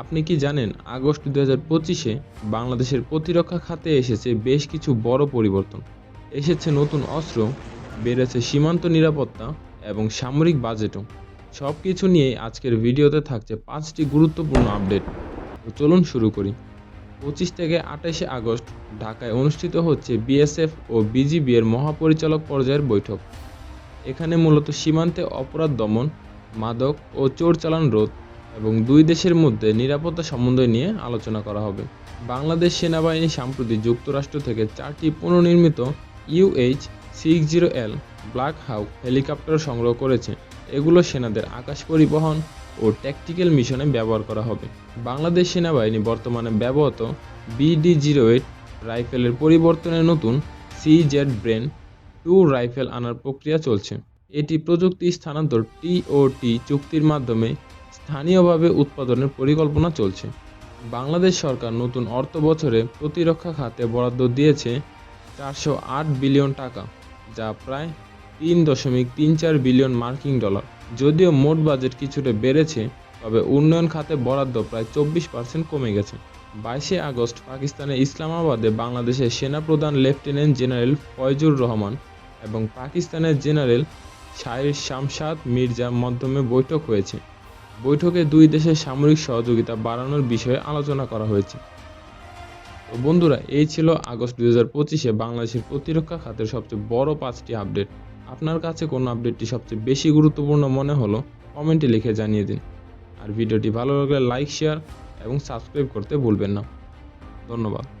আপনি কি জানেন, আগস্ট দু হাজার পঁচিশে বাংলাদেশের প্রতিরক্ষা খাতে এসেছে বেশ কিছু বড় পরিবর্তন। এসেছে নতুন অস্ত্র, বেড়েছে সীমান্ত নিরাপত্তা এবং সামরিক বাজেটও। সব কিছু নিয়ে আজকের ভিডিওতে থাকছে পাঁচটি গুরুত্বপূর্ণ আপডেট। তো চলুন শুরু করি। পঁচিশ থেকে আঠাশে আগস্ট ঢাকায় অনুষ্ঠিত হচ্ছে বিএসএফ ও বিজিবি এর মহাপরিচালক পর্যায়ের বৈঠক। এখানে মূলত সীমান্তে অপরাধ দমন, মাদক ও চোর চালান রোধ এবং দুই দেশের মধ্যে নিরাপত্তা সমন্বয় নিয়ে আলোচনা করা হবে। বাংলাদেশ সেনাবাহিনী সাম্প্রতি যুক্তরাষ্ট্র থেকে চারটি পুনর্নির্মিত UH six zero L Black Hawk helicopter সংগ্রহ করেছে। এগুলো সেনাদের আকাশ পরিবহন ও ট্যাকটিক্যাল মিশনে ব্যবহার করা হবে। বাংলাদেশ সেনাবাহিনী বর্তমানে ব্যবহৃত বিডি জিরো এইট রাইফেলের পরিবর্তনে নতুন C Z Bren two rifle আনার প্রক্রিয়া চলছে। এটি প্রযুক্তি স্থানান্তর টিওটি চুক্তির মাধ্যমে স্থানীয়ভাবে উৎপাদনের পরিকল্পনা চলছে। বাংলাদেশ সরকার নতুন অর্থ বছরে প্রতিরক্ষা খাতে বরাদ্দ দিয়েছে চারশো আট বিলিয়ন টাকা, যা প্রায় তিন দশমিক তিন চার বিলিয়ন মার্কিন ডলার। যদিও মোট বাজেট কিছুটা বেড়েছে, তবে উন্নয়ন খাতে বরাদ্দ প্রায় চব্বিশ পার্সেন্ট কমে গেছে। বাইশে আগস্ট পাকিস্তানের ইসলামাবাদে বাংলাদেশের সেনাপ্রধান লেফটেন্যান্ট জেনারেল ফয়জুর রহমান এবং পাকিস্তানের জেনারেল শাহির শামশাদ মির্জার মাধ্যমে বৈঠক হয়েছে। বৈঠকে দুই দেশের সামরিক সহযোগিতা বাড়ানোর বিষয়ে আলোচনা করা হয়েছে। তো বন্ধুরা, এই ছিল আগস্ট দুই হাজার পঁচিশে বাংলাদেশের প্রতিরক্ষা খাতের সবচেয়ে বড় পাঁচটি আপডেট। আপনার কাছে কোন আপডেটটি সবচেয়ে বেশি গুরুত্বপূর্ণ মনে হলো, কমেন্টে লিখে জানিয়ে দিন। আর ভিডিওটি ভালো লাগলে লাইক, শেয়ার এবং সাবস্ক্রাইব করতে ভুলবেন না। ধন্যবাদ।